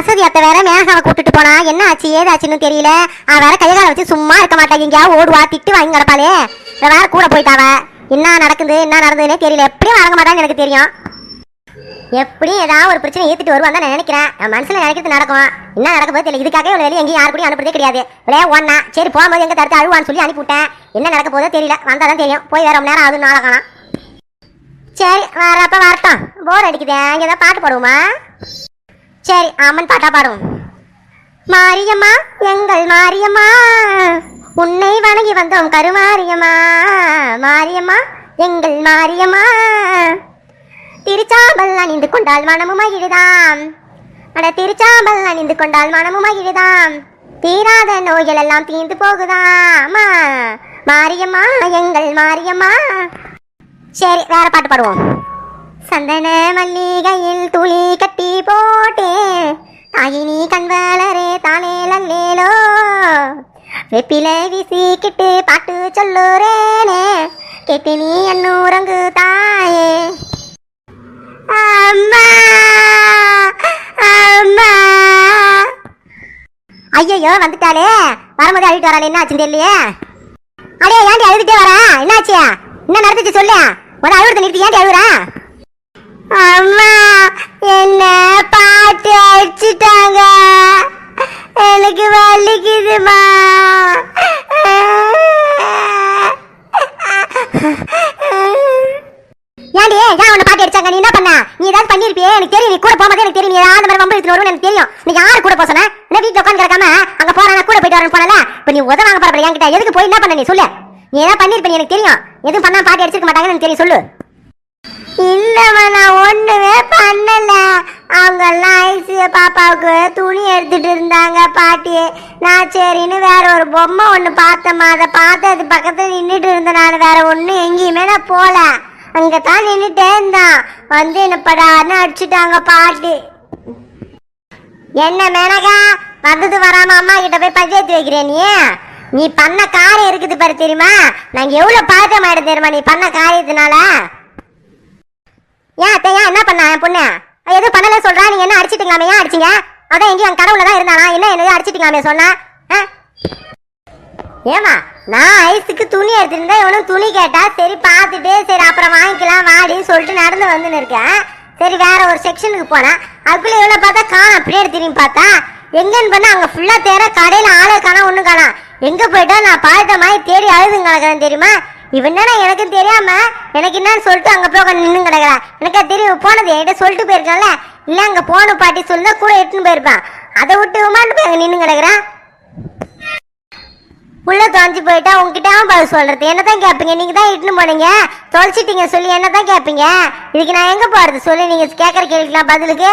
வசதி அத்தை வேற மேகாவை கூட்டிட்டு போனா. என்ன ஆச்சு ஏதாச்சுன்னு தெரியல. அவன் வேற கைகால வச்சு சும்மா இருக்க மாட்டாங்க எங்கேயாவது ஓடுவா திட்டு வாங்கி கிடப்பாளே. வேற கூட போயிட்டாவ என்ன நடக்குது என்ன நடந்ததுன்னே தெரியல. எப்படியும் வழங்க மாட்டான்னு எனக்கு தெரியும். எப்படியும் ஏதாவது ஒரு பிரச்சனை ஏத்துட்டு வருவான் தான் நான் நினைக்கிறேன். என் மனசுல நினைக்கிறது நடக்கும். என்ன நடக்க போது தெரியல. இதுக்காகவே இவ்வளோ வெளியே எங்கேயும் யாரு கூடயும் அனுப்புறதே கிடையாது. விளையா ஒன்னா சரி போகும்போது எங்க தடுத்து அழுவான்னு சொல்லி அனுப்பிவிட்டேன் என்ன நடக்க போதோ தெரியல. வந்தாதான் தெரியும். போய் வேற ரொம்ப நேரம் ஆகுது நாளை காணும். சரி வரப்ப வரட்டும். போர் அடிக்குதே. இங்கே ஏதாவது பாட்டு போடுவோமா? சரி அம்மன் பாட்டா பாடுவோம் மாரியம்மா எங்கள் மாரியம்மா உன்னை வணங்கி வந்தோம் கருமாரியம்மா. மாரியம்மா எங்கள் மாரியம்மா. திருச்சாம்பல் அணிந்து கொண்டால் மனமும் மகிழுதாம். அட திருச்சாம்பல் அணிந்து கொண்டால் மனமும் மகிழ்தாம். தீராத நோய்கள் எல்லாம் தீர்ந்து போகுதாமா. மாரியம்மா எங்கள் மாரியம்மா. சரி வேற பாட்டு பாடுவோம். சந்தன மல்லிகையில் துளி கட்டி போட்டே தாயினி கண்வளரே தானே லல்லேலோ. வெப்பிலை வீசிக்கிட்டு பாட்டு சொல்லுறேனே கேட்டு நீ என்னூரங்கு தாயே. அம்மா அம்மா. ஐயோ வந்துட்டாளே. வரும்போது அழுட்டு வராளே என்ன ஆச்சுன்னு தெரியலையே. அடே ஏன்டி அழுதுட்டே வரா? என்னாச்சு என்ன நடந்துச்சு சொல்லு. ஒரு அழுகுறத நிறுத்தி ஏன்டி அழுகுறேன் அம்மா என்ன பாட்டு அடிச்சிட்டாங்க. எனக்கு வலிக்குதுமா ஏன்டி ஏன் உன்னை பாட்டு அடிச்சாங்க? நீ என்ன பண்ண? நீ ஏதாவது பண்ணிருப்பியே? எனக்கு தெரியும். நீ கூட போகும்போது எனக்கு தெரியும். நீ ஏதாவது மாதிரி வம்பு எடுத்துட்டு வருவேன்னு எனக்கு தெரியும். நீ யாரு கூட போசன சொன்ன? என்ன வீட்டுல உட்காந்து கிடக்காம அங்க போறா கூட போயிட்டு வரேன் போனல இப்ப நீ உதவ வாங்க போற என்கிட்ட? எதுக்கு போய் என்ன பண்ண நீ? சொல்லு. நீ ஏதாவது பண்ணிருப்ப எனக்கு தெரியும். எதுவும் பண்ணா பாட்டு அடிச்சிருக்க மாட்டாங்கன்னு எனக்கு தெரியும். சொல்லு. இல்லம்மா நான் ஒண்ணுமே பண்ணல. அவங்க எல்லாம் ஐசிய பாப்பாவுக்கு துணி எடுத்துட்டு இருந்தாங்க பாட்டி. நான் சரின்னு வேற ஒரு பொம்மை ஒன்று பார்த்தேம்மா. அதை பார்த்து அது பக்கத்தில் நின்றுட்டு இருந்தேன் நான் வேற ஒன்றும் எங்கேயுமே நான் போல. அங்கே தான் நின்றுட்டே இருந்தான். வந்து என்ன படான்னு அடிச்சுட்டாங்க பாட்டி. என்ன மேனகா? வந்தது வராம அம்மா கிட்ட போய் பஞ்சாயத்து வைக்கிறேன் நீ? நீ பண்ண காரியம் இருக்குது பாரு தெரியுமா? நாங்க எவ்வளவு பழக்கம் ஆயிடும் தெரியுமா நீ பண்ண காரியத்தினால? ஏன் அத்தை ஏன் என்ன பண்ணா என் பொண்ணு? எதுவும் பண்ணல சொல்றா நீங்க என்ன அடிச்சிட்டீங்களாமே ஏன் அடிச்சீங்க? அதான் எங்கேயும் என் கடவுள தான் இருந்தானா? என்ன என்ன அடிச்சிட்டீங்களாமே சொன்னா? ஆ? ஏமா நான் ஐஸுக்கு துணி எடுத்திருந்தேன் இவனும் துணி கேட்டா சரி பார்த்துட்டு சரி அப்புறம் வாங்கிக்கலாம் வாடின்னு சொல்லிட்டு நடந்து வந்துன்னு இருக்கேன். சரி வேற ஒரு செக்ஷனுக்கு போனேன் அதுக்குள்ள இவ்வளோ பார்த்தா காணும் அப்படியே திரும்பி பார்த்தா எங்கன்னு பண்ணா அங்கே ஃபுல்லாக தேர கடையில் ஆளே காணா ஒன்றும் காணாம் எங்கே போயிட்டா நான் பார்த்த மாதிரி தேடி அழுதுங்க கிடக்குறேன் தெரியுமா? இவன் என்ன எனக்கும் தெரியாம எனக்கு என்னன்னு சொல்லிட்டு அங்க போய் உட்காந்து நின்று கிடக்குறான் எனக்கு தெரியும் போனது என்கிட்ட சொல்லிட்டு போயிருக்கான்ல. இல்ல அங்க போன பாட்டி சொல்லிதான் கூட எட்டுன்னு போயிருப்பான். அதை விட்டு உமாண்டு போய் அங்க நின்று கிடக்குறான் உள்ள தொலைஞ்சு போயிட்டா உங்ககிட்ட பதில் சொல்றது. என்னதான் கேட்பீங்க? நீங்க தான் இட்டுன்னு போனீங்க. தொலைச்சிட்டீங்க சொல்லி என்னதான் கேட்பீங்க? இதுக்கு நான் எங்க போறது? சொல்லி நீங்க கேட்கற கேள்விக்கலாம் பதிலுக்கு.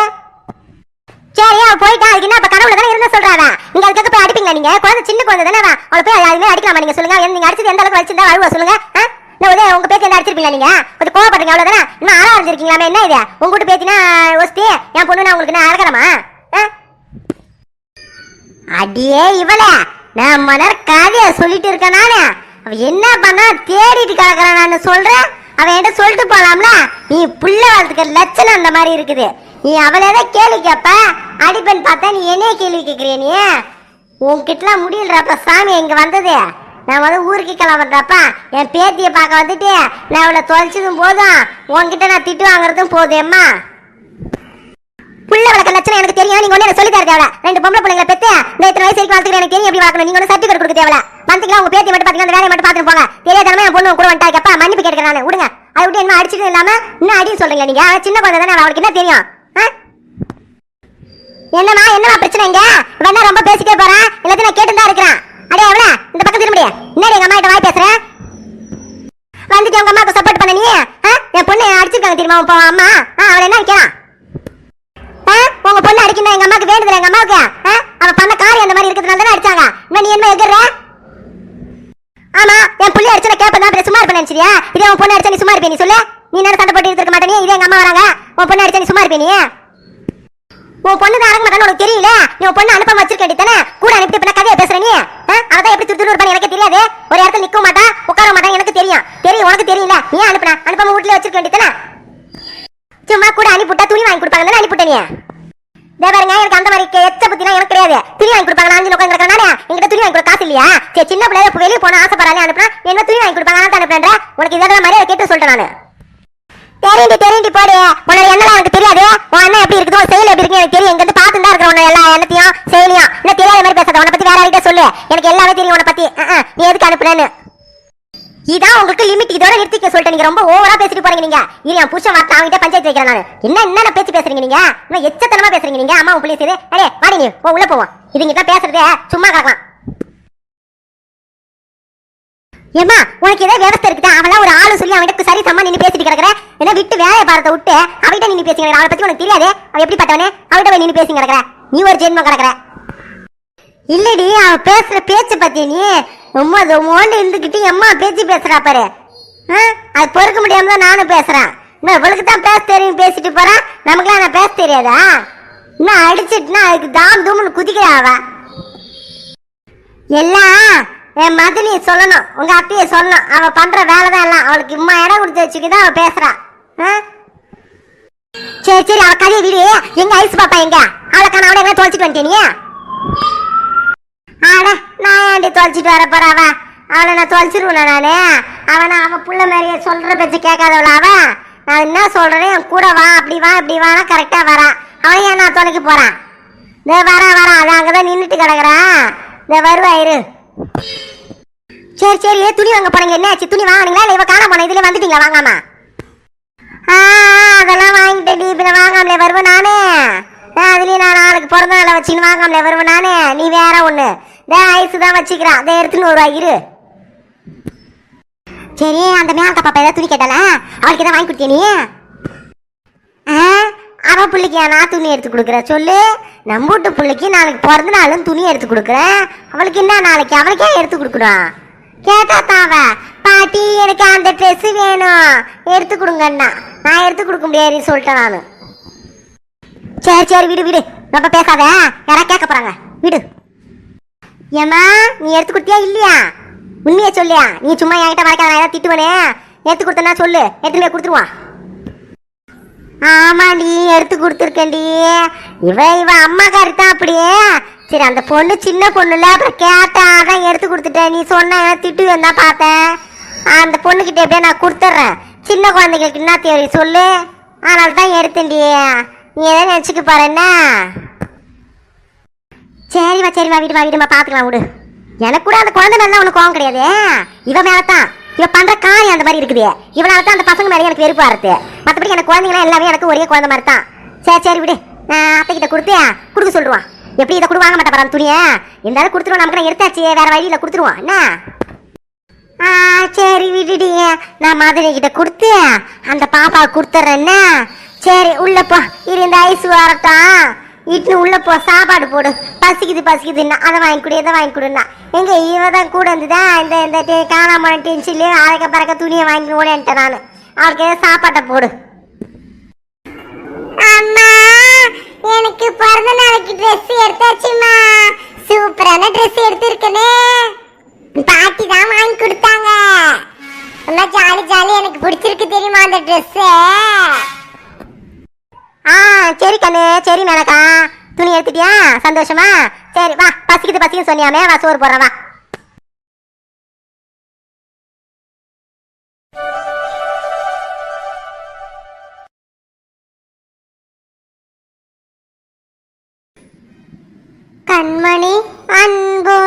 சரி அவ போயிட்டா. அதுக்கு என்ன இப்ப கடவுள் தானே இருந்தா சொல்றாங்க நீங்க அதுக்காக போய் அடிப்பீங்களா நீங்க? குழந்தை சின்ன குழந்தை தானே அவ. அவளை போய் அதுமே அடிக்கலாமா நீங்க சொல்லுங்க? எந்த- நீங்க அடிச்சது எந்த அளவுக்கு வச்சிருந்தா அழுவா சொல்லுங்க? ஆ? உதய உங்க பேத்தி என்ன அடிச்சிருப்பீங்களா நீங்க? கொஞ்சம் கோவப்படுறீங்க அவ்வளவுதானே? இன்னும் ஆளா இருந்திருக்கீங்களா என்ன இது? உங்க வீட்டு பேத்தினா ஒஸ்தி? என் பொண்ணு நான் உங்களுக்கு என்ன அழகரமா? அடியே இவளே. நான் மலர் கதைய சொல்லிட்டு இருக்கேன் நானு. அவ என்ன பண்ணா? தேடிட்டு கிடக்குறான் நான் சொல்றேன்? அவன் என்கிட்ட சொல்லிட்டு போலாம்ல? நீ புள்ள வளர்த்துக்க லட்சணம் அந்த மாதிரி இருக்குது. நீ அவளே தான் கேள்வி கேட்ப அடிப்பேன் பார்த்தா நீ என்னைய கேள்வி கேட்குறிய நீ? உன்கிட்டலாம் முடியலப்ப சாமி இங்கே வந்தது? நான் வந்து ஊருக்கு கிளம்புறப்ப என் பேத்தியை பார்க்க வந்துட்டு நான் அவளை தொலைச்சதும் போதும். உன்கிட்ட நான் திட்டு வாங்குறதும் போதும்மா புள்ள வளர்க்க லட்சணம் எனக்கு தெரியும். நீங்க ஒண்ணு சொல்லி தர தேவை ரெண்டு பொம்பளை பிள்ளைங்களை பெத்து இந்த இத்தனை வயசு வரைக்கும் எனக்கு தெரியும் எப்படி வளர்க்கணும்? நீங்க ஒன்று சர்டிஃபிகேட் கொடுக்க தேவை வந்துக்கலாம் உங்க பேத்தி மட்டும் பாத்தீங்கன்னா அந்த வேலையை மட்டும் பாத்துட்டு போங்க. தெரியாதனமே என் பொண்ணு கூட வந்துட்டா கேப்பா. மன்னிப்பு கேட்கிறேன் விடுங்க. அதை விட்டு என்ன அடிச்சுட்டு இல்லாம இன்னும் அடி சொல்றீங்க நீங்க? சின்ன குழந்தை தானே அவளுக்கு என்ன தெரியும்? என்னமா என்னம்மா? என்னம்மா பிரச்சனை இங்க? வேணா ரொம்ப பேசிட்டே போறேன்? எல்லாத்தையும் நான் கேட்டு தான் இருக்கிறேன். அடே எவ்வளவு இந்த பக்கம் திரும்பி என்னடி எங்க அம்மா கிட்ட வாய் பேசுறேன் வந்துட்டு உங்க அம்மாவுக்கு சப்போர்ட் பண்ண நீ? ஆ? என் பொண்ணு அடிச்சிருக்காங்க தெரியுமா? உன் அம்மா? ஆ, அவளை என்ன வைக்கலாம் ஆ? உங்க பொண்ணு அடிக்கணும் எங்க அம்மாவுக்கு வேண்டுதல எங்க அம்மாவுக்கு? ஆ? அவ பண்ண காரியம் அந்த மாதிரி இருக்கிறதுனால தானே அடிச்சாங்க. இன்னும் நீ என்ன எதிர்ற ஆமா என் புள்ளி அடிச்சா கேப்ப தான் சும்மா இருப்பேன் நினைச்சியா இதே உன் பொண்ணு அடிச்சா நீ சும்மா இருப்பே நீ? சொல்லு. நீ என்ன சண்டை போட்டு இருக்க மாட்டேன் இதே எங்க அம்மா வராங்க. உன் பொண்ணு அடிச்சா நீ சும்மா இருப்பே நீ? உன் பொண்ணு தான் அரங்க உனக்கு தெரியல? நீ உன் பொண்ணு அனுப்ப வச்சிருக்கேன் தானே? கூட அனுப்பி இப்ப கதையை பேசுற நீ? அவதான் எப்படி துரு இருப்பான்னு எனக்கு தெரியாது. ஒரு இடத்துல நிக்க மாட்டா உட்கார மாட்டா எனக்கு தெரியும். தெரியும் உனக்கு தெரியல. நீ அனுப்புன அனுப்பாம வீட்டுல வச்சிருக்க வேண்டியதானே சும்மா கூட அனுப்பிவிட்டா துணி வாங்கி கொடுப்பாங்க. தானே அனுப்பிவிட்ட நீ? பாருங்க எனக்கு அந்த மாதிரி எச்ச பத்தினா எனக்கு கிடையாது. துணி வாங்கி கொடுப்பாங்க. நான் உட்காந்து கிடக்கிறேன். நானே என்கிட்ட துணி வாங்கி கொடுக்க காசு இல்லையா? சரி சின்ன பிள்ளைய வெளியே போன ஆசைப்படாலே அனுப்புனா என்ன துணி வாங்கி கொடுப்பாங்க? நான் அனுப்புறேன் உனக்கு இதெல்லாம் மாதிரி கேட்டு சொல்லிட்டேன் நானு. தெரியுது தெரியுது போடு உன்னோட எண்ணெய் எனக்கு தெரியாது. உன் அண்ணன் எப்படி இருக்குதோ செயல் எப்படி இருக்கு எனக்கு தெரியும். இங்க இருந்து பார்த்து தான் இருக்கிற உன்னை எல்லா எண்ணத்தையும் செயலியும். என்ன தெரியாத மாதிரி பேசாத. உன்னை பத்தி வேற யார்கிட்ட சொல்லு. எனக்கு எல்லாமே தெரியும் உன்னை பத்தி. நீ எதுக்கு அனுப்புனேன்னு. இதான் உங்களுக்கு லிமிட் இதோட நிறுத்திக்க சொல்லிட்டு நீங்க ரொம்ப ஓவரா பேசிட்டு போறீங்க நீங்க. இது என் புருஷன் வார்த்தை அவங்கிட்ட பஞ்சாயத்து வைக்கிறேன் நான். என்ன என்ன பேச்சு பேசுறீங்க நீங்க? இன்னும் எச்சத்தனமா பேசுறீங்க நீங்க? அம்மா உன் பிள்ளை செய்து. அடே வாடி நீ. உள்ள போவோம். இதுங்கிட்ட பேசுறதே சும்மா கிடக்கலாம் ஏமா உனக்கு ஏதோ விவசாய இருக்குதா? அவளா ஒரு ஆளு சொல்லி அவனுக்கு சரி சம்மா நின்று பேசிட்டு கிடக்குற. என்ன விட்டு வேலையை பார்த்த விட்டு அவகிட்ட நின்று பேசி அவளை பத்தி உனக்கு தெரியாது? அவ எப்படி பார்த்தவனே அவகிட்ட போய் நின்று பேசி கிடக்குற. நீ ஒரு ஜென்மம் கிடக்குற. இல்லடி அவ பேசுற பேச்ச பத்தி நீ ரொம்ப மோண்டு இருந்துகிட்டு எம்மா பேச்சு பேசுறா பாரு. ஆ? அது பொறுக்க முடியாம தான் நானும் பேசுறேன். இன்னும் இவளுக்கு தான் பேச தெரியும் பேசிட்டு போறேன் நமக்குலாம் நான் பேச தெரியாதா? இன்னும் அடிச்சிட்டுனா அதுக்கு தாம் தூம்னு குதிக்கிறா அவ. எல்லாம் என் மதுனி சொல்லணும். உங்க அத்தையை சொல்லணும். அவ பண்ற வேலை தான் எல்லாம். அவளுக்கு இம்மா இடம் கொடுத்து வச்சுக்கிதான் அவ பேசுறா. சரி சரி அவ கதையை விடு. எங்க ஐஸ் பாப்பா எங்க? அவளை காண அவளை என்ன தொலைச்சிட்டு வந்துட்டே நீ? ஆட நான் ஏன்டி தொலைச்சிட்டு வர போற அவ? அவளை நான் தொலைச்சிருவேன் நானு? அவனை அவன் புள்ள மாதிரியே சொல்ற பேச்சு கேட்காதவள அவன் நான் என்ன சொல்றேன் என் கூட வா அப்படி வா இப்படி வானா கரெக்டா வரான் அவன் ஏன் நான் தொலைக்க போறான்? இந்த வரேன் வரான் அது அங்கதான் நின்றுட்டு கிடக்குறான் இந்த வருவா இரு. சரி சரி. துணி வாங்க போனீங்க. என்ன ஆச்சு? துணி வாங்கினீங்களா? இல்லை இவ காண போன? இதுல வந்துட்டீங்களா? வாங்காம? ஆ அதெல்லாம் வாங்கிட்டேன் நீ பின்ன வாங்காமலே வருவேன் நானே. ஆ, அதுலயும் நான் நாளைக்கு பிறந்த நாளை வச்சுன்னு வாங்காமலே வருவேன் நானே. நீ வேற ஒண்ணு. டே ஐஸ் தான் வச்சுக்கிறான் அதை எடுத்துன்னு ஒரு இரு. சரி அந்த மேல தப்பா ஏதாவது துணி கேட்டால அவளுக்கு எதாவது வாங்கி கொடுத்தியா நீ? ஆ, அவ பிள்ளைக்கு நான் துணி எடுத்து கொடுக்குறேன்? சொல்லு. நம்ம வீட்டு பிள்ளைக்கு நாளைக்கு பிறந்த நாளும் துணி எடுத்து கொடுக்குறேன். அவளுக்கு என்ன நாளைக்கு? அவளுக்கே எடுத்து கொடுக்குறோம் கேட்டா தாவ பாட்டி எனக்கு அந்த ட்ரெஸ் வேணும். எடுத்து கொடுங்கண்ணா. நான் எடுத்து கொடுக்க முடியாது சொல்லிட்டேன் நான். சரி சரி விடு விடு. ரொம்ப பேசாத. யாரா கேட்க போறாங்க? விடு. ஏம்மா நீ எடுத்து கொடுத்தியா இல்லையா? உண்மையை சொல்லியா? நீ சும்மா என்கிட்ட வரைக்காத நான் ஏதாவது திட்டுவனே. எடுத்து கொடுத்தனா சொல்லு. எடுத்துமே கொடுத்துருவான் ஆமாடி எடுத்து கொடுத்துருக்கேன்டி இவ இவ அம்மாக்காரி தான் அப்படியே சரி அந்த பொண்ணு சின்ன பொண்ணுல அப்புறம் கேட்டேன் அதான் எடுத்து கொடுத்துட்டேன் நீ சொன்ன திட்டு தான் பார்த்தேன். அந்த பொண்ணுகிட்ட எப்படியே நான் கொடுத்துட்றேன். சின்ன குழந்தைங்களுக்கு என்ன தேவை சொல்லு. அதனால தான் எடுத்தேன்டி. நீ எதை நினச்சிக்க பாரு சரிவா சரிம்மா சரிம்மா வீடுமா வீடுமா பார்த்துக்கலாம் விடு. எனக்கு கூட அந்த குழந்தை நல்லா உனக்கு கோவம் கிடையாது. இவன் மேலே தான் இவன் பண்ணுற காரியம் அந்த மாதிரி இருக்குது. இவனால தான் அந்த பசங்க மேலே எனக்கு வெறுப்பா இருக்கு மற்றபடி எனக்கு குழந்தைங்களாம் எல்லாமே எனக்கு ஒரே குழந்தை மாதிரி தான். சரி சரி விடு. நான் அத்தை கிட்ட கொடுத்து கொடுக்க சொல்லுவான். எப்படி இதை கூட வாங்க மாட்டேன் பாரு துணியை? இருந்தாலும் கொடுத்துருவோம். நமக்கு எடுத்தாச்சு. வேற வழியில கொடுத்துருவான் என்ன? ஆ சரி விடுடி. நான் மாதிரி கிட்ட கொடுத்து அந்த பாப்பா கொடுத்துட்றேன்னா சரி உள்ள போ. இரு இந்த ஐஸ் வரட்டும் இட்னு உள்ள போ. சாப்பாடு போடு. பசிக்குது பசிக்குதுன்னா அதை வாங்கி கொடு இதை வாங்கி கொடுன்னா எங்க இவ தான் கூட இருந்துதான் இந்த இந்த காணாமல் டென்ஷன்லேயே அரைக்க பறக்க துணியை வாங்கி ஓடேன்ட்டேன் நான். அவளுக்கு சாப்பாட்டை போடு. அம்மா எனக்கு பிறந்த நாளைக்கு ட்ரெஸ் எடுத்தாச்சுமா. சூப்பரான ட்ரெஸ் எடுத்திருக்கனே. பாட்டி தான் வாங்கி கொடுத்தாங்க. நல்லா ஜாலி ஜாலி. எனக்கு பிடிச்சிருக்கு தெரியுமா அந்த ட்ரெஸ் ஆ சரி கண்ணு. சரி மேனக்கா துணி எடுத்துட்டியா? சந்தோஷமா? சரி வா. பசிக்குது பசிக்குது சொன்னியாமே வா சோறு போடுறேன் வா.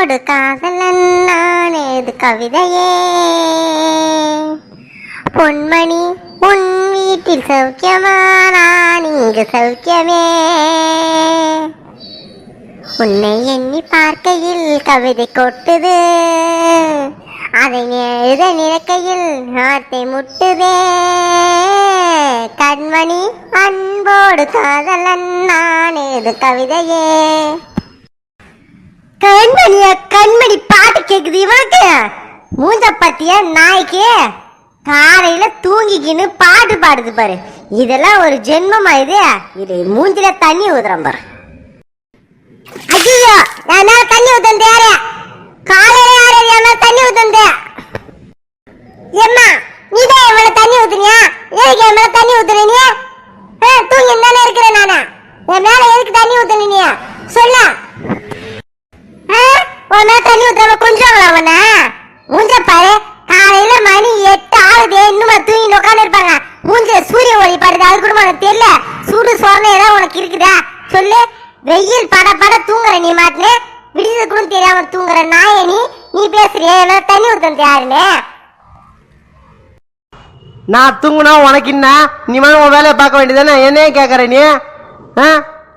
உன்னோடு காதலன் நான் ஏது கவிதையே. பொன்மணி உன் வீட்டில் சௌக்கியமா? நான் இங்கு சௌக்கியமே. உன்னை எண்ணி பார்க்கையில் கவிதை கொட்டுது. அதை எழுத நிறக்கையில் வார்த்தை முட்டுதே. கண்மணி அன்போடு காதலன் நான் நானேது கவிதையே. கண்மணிய கண்மணி பாட்டு கேக்குது இவனுக்கு. மூஞ்ச பத்திய நாய்க்கு காலையில தூங்கிக்கின்னு பாட்டு பாடுது பாரு. இதெல்லாம் ஒரு ஜென்மமா இது? இது மூஞ்சில தண்ணி ஊதுறேன் பாரு. ஐயோ நான் தண்ணி ஊத்தந்த யாரு காலையில யாரு என் தண்ணி ஊத்தந்த எம்மா நீதான் என் மேல தண்ணி ஊத்துனியா? எதுக்கு என் மேல தண்ணி ஊத்துற நீ? தூங்கி தானே இருக்கிறேன் நானு. என் மேல எதுக்கு தண்ணி ஊத்துன நீ? சொல்ல. உன் மேல தண்ணி ஊத்தாம கொஞ்சம் உன்ன மூஞ்ச பாரு. காலையில மணி எட்டு ஆகுது. இன்னுமா தூங்கி உட்காந்து இருப்பாங்க மூஞ்ச சூரிய ஒளி படுது. அது கூட உனக்கு தெரியல. சூடு சொரணை ஏதாவது உனக்கு இருக்குதா? சொல்லு. வெயில் பட பட தூங்குற நீ மாட்டுனே. விடுதல் கூட தெரியாம தூங்குற நாய நீ நீ பேசுறிய. என்ன தண்ணி ஊத்தம் யாருன்னு. நான் தூங்குனா உனக்கு என்ன? நீ மேலே உன் வேலையை பார்க்க வேண்டியதானே என்னையே கேட்குற நீ? ஆ?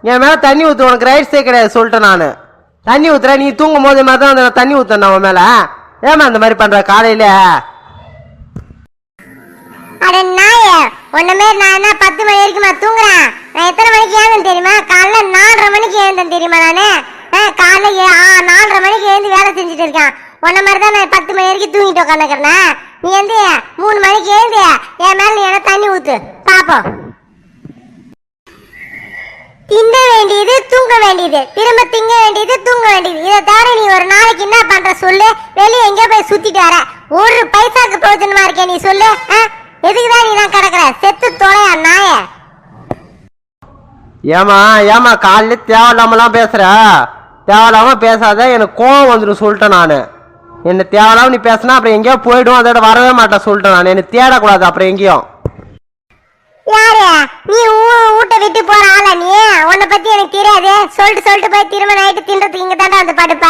என் மேலே தண்ணி ஊற்று உனக்கு ரைட்ஸே கிடையாது சொல்லிட்டேன் நான். தண்ணி ஊற்றுற நீ தூங்கும் போது மாதிரி தான் அந்த தண்ணி ஊற்றணும் உன் மேலே. ஏமா இந்த மாதிரி பண்ணுற காலையில்? அட நாய உன்ன மாதிரி நான் என்ன பத்து மணி வரைக்கும் நான் தூங்குறேன்? நான் எத்தனை மணிக்கு எழுந்தேன் தெரியுமா? காலைல நாலரை மணிக்கு எழுந்தேன் தெரியுமா நானு? ஆ, காலைல ஆ, நாலரை மணிக்கு எழுந்து வேலை செஞ்சுட்டு இருக்கேன். உன்ன மாதிரி தான் நான் பத்து மணி வரைக்கும் தூங்கிட்டு உட்காந்துக்கிறேன் நீ வந்து மூணு மணிக்கு எழுந்து என் மேல நீ என்ன தண்ணி ஊத்து. பாப்போம். திங்க வேண்டியது தூங்க வேண்டியது. திரும்ப திங்க வேண்டியது தூங்க வேண்டியது. இதை தவிர நீ ஒரு நாளைக்கு என்ன பண்ற சொல்லு. வெளியே எங்க போய் சுத்திட்டு வர. ஒரு பைசாக்கு பிரயோஜனமா இருக்கே நீ சொல்லு ஆ? எதுக்குதான் நீ தான் கிடக்குற? செத்து தொலையா நாய? ஏமா ஏமா காலையில தேவையில்லாமலாம் பேசுற? தேவையில்லாம பேசாத எனக்கு கோவம் வந்துடும் சொல்லிட்டேன் நான். என்ன தேவையில்லாம நீ பேசினா அப்புறம் எங்கேயோ போயிடும். அதோட வரவே மாட்டேன் சொல்லிட்டேன் நான். என்ன தேடக்கூடாது அப்புறம் எங்கேயும். யாரு? நீ ஊ- விட்டு போற ஆளா நீ? உன்னை பத்தி எனக்கு தெரியாது. சொல்லிட்டு சொல்லிட்டு போய் திரும்ப நைட்டு தின்றது இங்க தாண்டா வந்து படுப்ப.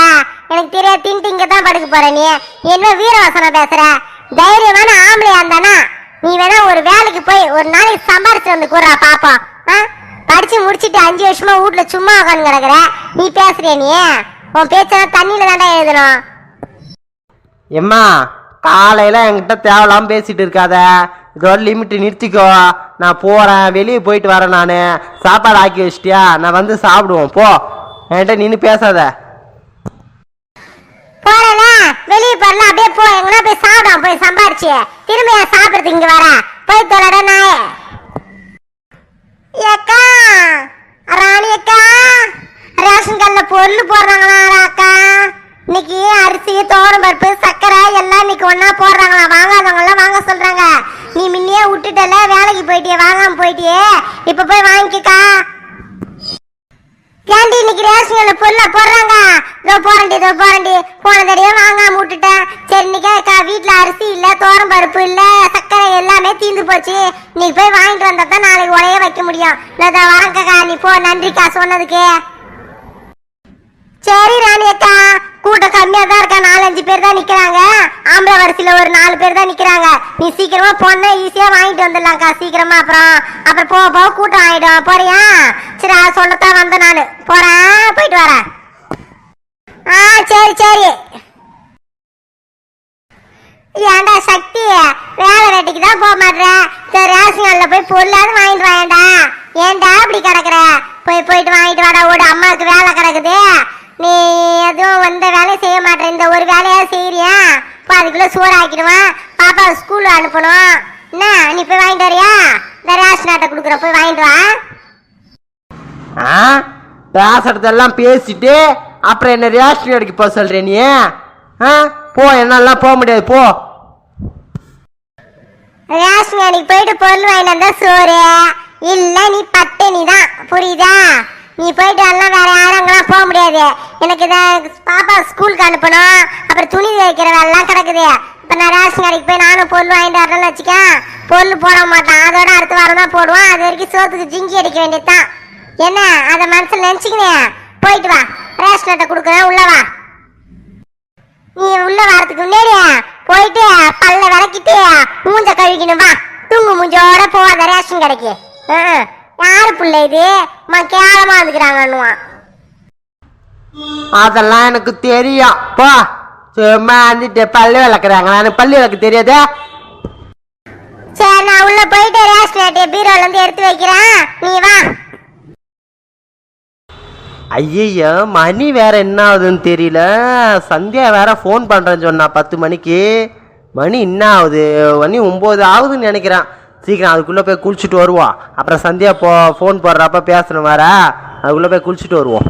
எனக்கு தெரியாது தின்ட்டு இங்க தான் படுக்க போற நீ. என்ன வீரவசனம் பேசுற? தைரியமான ஆம்பளையா இருந்தானா? நீ வேணா ஒரு வேலைக்கு போய் ஒரு நாளைக்கு சம்பாரிச்சு வந்து கூறா பாப்போம். ஆ? படிச்சு முடிச்சிட்டு அஞ்சு வருஷமா வீட்ல சும்மா உட்காந்து கிடக்குற? நீ பேசுறிய நீ? உன் பேச்செல்லாம் தண்ணியில தாண்டா எழுதணும். எம்மா காலையில என்கிட்ட தேவலாம் பேசிட்டு இருக்காத. இதோட லிமிட் நிறுத்திக்கோ. நான் போகிறேன் வெளியே போயிட்டு வரேன் நான். சாப்பாடு ஆக்கி வச்சிட்டியா? நான் வந்து சாப்பிடுவோம். போ. என்கிட்ட நின்று பேசாத. போறல வெளியே போறல அப்படியே போ. எங்கனா போய் சாப்பிடும் போய் சம்பாரிச்சு. திரும்ப ஏன் சாப்பிடுறது இங்க வர. போய் தொலைட நாயே. ஏக்கா. ராணி அக்கா. ரேஷன் கல்ல பொருள் போடுறாங்களா அக்கா? இன்னைக்கு அரிசி தோரம் பருப்பு சர்க்கரை எல்லாம் இன்னைக்கு ஒன்னா போடுறாங்களா வாங்காதவங்க எல்லாம் வாங்க சொல்றாங்க. நீ முன்னையே விட்டுட்டல வேலைக்கு போயிட்டியே வாங்காம போயிட்டியே. இப்ப போய் வாங்கிக்கா. ஏன்டி இன்னைக்கு ரேஷன் கடையில பொருளை போடுறாங்க? இதோ போறண்டி இதோ போறண்டி போன தடவை வாங்காம விட்டுட்டேன். சரி இன்னைக்கு வீட்டுல அரிசி இல்ல தோரம் பருப்பு இல்ல சர்க்கரை எல்லாமே தீந்து போச்சு. நீ போய் வாங்கிட்டு வந்தா தான் நாளைக்கு உடைய வைக்க முடியும். நான் வரேன்க்கா நீ போ. நன்றிக்கா சொன்னதுக்கு. சரி ராணி அக்கா. கூட்டம் கம்மியா தான் இருக்கா? நாலஞ்சு பேர் தான் நிக்கிறாங்க. ஆம்பளை வரிசையில ஒரு நாலு பேர் தான் நிக்கிறாங்க. நீ சீக்கிரமா போனா ஈஸியா வாங்கிட்டு வந்துடலாம்க்கா சீக்கிரமா அப்புறம். அப்புறம் போக போக கூட்டம் ஆயிடும். போறியா? சரி அதை சொல்லத்தான் வந்தேன் நானு. போறேன் போயிட்டு வரேன். ஆ சரி சரி. ஏண்டா சக்தி? வேலை வேட்டைக்கு தான் போக மாட்டேன் சரி ரேஷன் கடையில் போய் பொருளாவது வாங்கிட்டு வாயேன்டா. ஏன்டா இப்படி கிடக்குற? போய் போயிட்டு வாங்கிட்டு வாடா ஓடு. அம்மாவுக்கு வேலை கிடக்குது. நீ எதுவும் வந்த வேலையும் செய்ய மாட்டேன் இந்த ஒரு வேலையாவது செய்யறியா இப்போ அதுக்குள்ள சோறு ஆக்கிடுவேன் பாப்பா ஸ்கூல் அனுப்பணும். என்ன? நீ போய் வாங்கிட்டு வரியா? இந்த ரேஷன் அட்டை கொடுக்குறேன் போய் வாங்கிட்டு வா. ஆ? பேசுறதெல்லாம் பேசிட்டு அப்புறம் என்ன ரேஷன் கடைக்கு போக சொல்ற நீ? ஆ? போ என்னாலாம் போக முடியாது போ. ரேஷன் கடைக்கு போயிட்டு பொருள் வாங்கிட்டு வந்தா சோறு. இல்ல நீ பட்டினி தான் புரியுதா? நீ போயிட்டு எல்லாம் வேற யாரும் அங்கெல்லாம் போக முடியாது. எனக்கு இதை பாப்பா ஸ்கூலுக்கு அனுப்பணும். அப்புறம் துணி வைக்கிற வேலைலாம் கிடக்குது. இப்போ நான் ரேஷன் கடைக்கு போய் நானும் பொருள் வாங்கிட்டு வரேன்னு வச்சுக்க பொருள் போட மாட்டான். அதோட அடுத்த வாரம் தான் போடுவான் அது வரைக்கும் சோத்துக்கு ஜிங்கி அடிக்க வேண்டியதுதான். என்ன அதை மனசில் நினச்சிக்கினே? போயிட்டு வா. ரேஷன் அட்டை கொடுக்குறேன். உள்ள வா. நீ உள்ள வரதுக்கு முன்னாடி போயிட்டு பல்ல விளக்கிட்டு மூஞ்ச கழுவிக்கணும் வா. தூங்கு மூஞ்சோட போவாத ரேஷன் கடைக்கு. ஆ, யாரு புள்ள இது? அம்மா கேவலமா வந்துக்கிறாங்கன்னுவான் அதெல்லாம் எனக்கு தெரியும். போ. சும்மா வந்துட்டு பல்லு விளக்குறாங்க எனக்கு பல்லு விளக்கு தெரியாதே. சரி நான் உள்ள போயிட்டு ரேஷன் அட்டையை பீரோல இருந்து எடுத்து வைக்கிறேன். நீ வா. ஐயய்யோ மணி வேற என்ன ஆகுதுன்னு தெரியல. சந்தியா வேற ஃபோன் பண்ணுறேன்னு சொன்னா பத்து மணிக்கு. மணி என்ன ஆகுது? மணி ஒம்பது ஆகுதுன்னு நினைக்கிறேன். சீக்கிரம் அதுக்குள்ளே போய் குளிச்சுட்டு வருவோம். அப்புறம் சந்தியா போ ஃபோன் போடுறப்ப பேசணும் வேற. அதுக்குள்ளே போய் குளிச்சுட்டு வருவோம்.